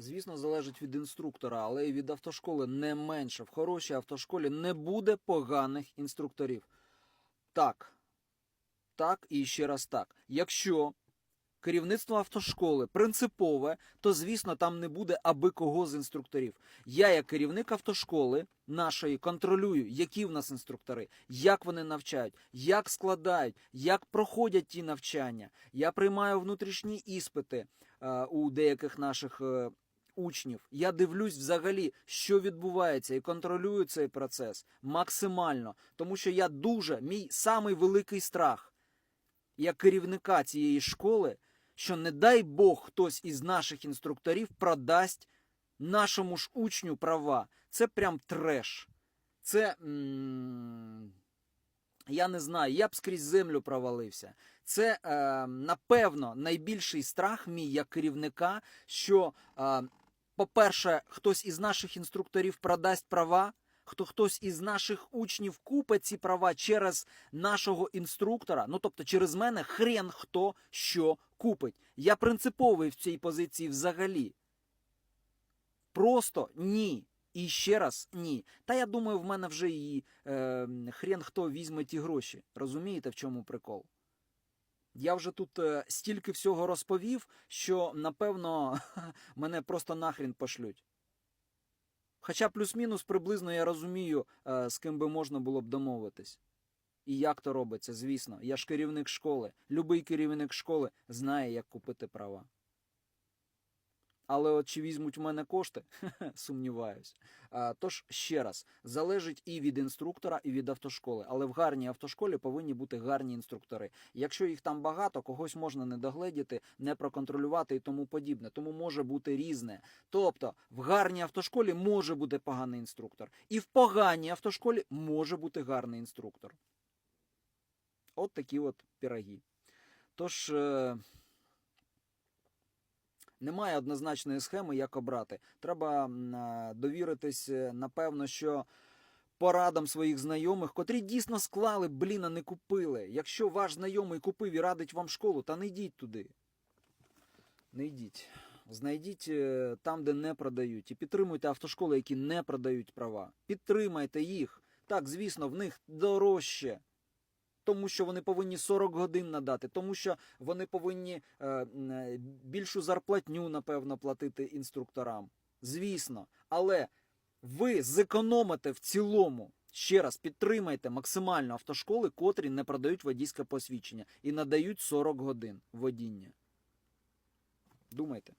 Звісно, залежить від інструктора, але і від автошколи не менше. В хорошій автошколі не буде поганих інструкторів. Так. Так і ще раз так. Якщо керівництво автошколи принципове, то звісно там не буде аби кого з інструкторів. Я, як керівник автошколи нашої, контролюю, які в нас інструктори, як вони навчають, як складають, як проходять ті навчання. Я приймаю внутрішні іспити е, у деяких наших е, учнів. Я дивлюсь взагалі, що відбувається, і контролюю цей процес максимально, тому що я дуже мій самий великий страх як керівника цієї школи, що не дай Бог хтось із наших інструкторів продасть нашому ж учню права. Це прям треш. Це. м, Я не знаю, я б скрізь землю провалився. Це, е, напевно, найбільший страх мій як керівника, що, е, по-перше, хтось із наших інструкторів продасть права, хто хтось із наших учнів купить ці права через нашого інструктора, ну тобто через мене хрен хто що купить. Я принциповий в цій позиції взагалі. Просто ні. І ще раз ні. Та я думаю, в мене вже і е, хрен хто візьме ті гроші. Розумієте, в чому прикол? Я вже тут е, стільки всього розповів, що напевно мене просто нахрін пошлють. Хоча плюс-мінус приблизно я розумію, е, з ким би можна було б домовитись. І як то робиться, звісно. Я ж керівник школи. Любий керівник школи знає, як купити права. Але от чи візьмуть в мене кошти, сумніваюсь. А, тож ще раз, залежить і від інструктора, і від автошколи. Але в гарній автошколі повинні бути гарні інструктори. Якщо їх там багато, когось можна не догледіти, не проконтролювати і тому подібне. Тому може бути різне. Тобто, в гарній автошколі може бути поганий інструктор, і в поганій автошколі може бути гарний інструктор. От такі от піроги. Тож. Немає однозначної схеми, як обрати. Треба е, довіритись, е, напевно, що порадам своїх знайомих, котрі дійсно склали, блін, а не купили. Якщо ваш знайомий купив і радить вам школу, та не йдіть туди. Не йдіть. Знайдіть е, там, де не продають, і підтримуйте автошколи, які не продають права. Підтримайте їх. Так, звісно, в них дорожче. Тому що вони повинні 40 годин надати, тому що вони повинні е, е, більшу зарплатню, напевно, платити інструкторам. Звісно, але ви зекономите в цілому. Ще раз підтримайте максимально автошколи, котрі не продають водійське посвідчення і надають 40 годин водіння. Думайте.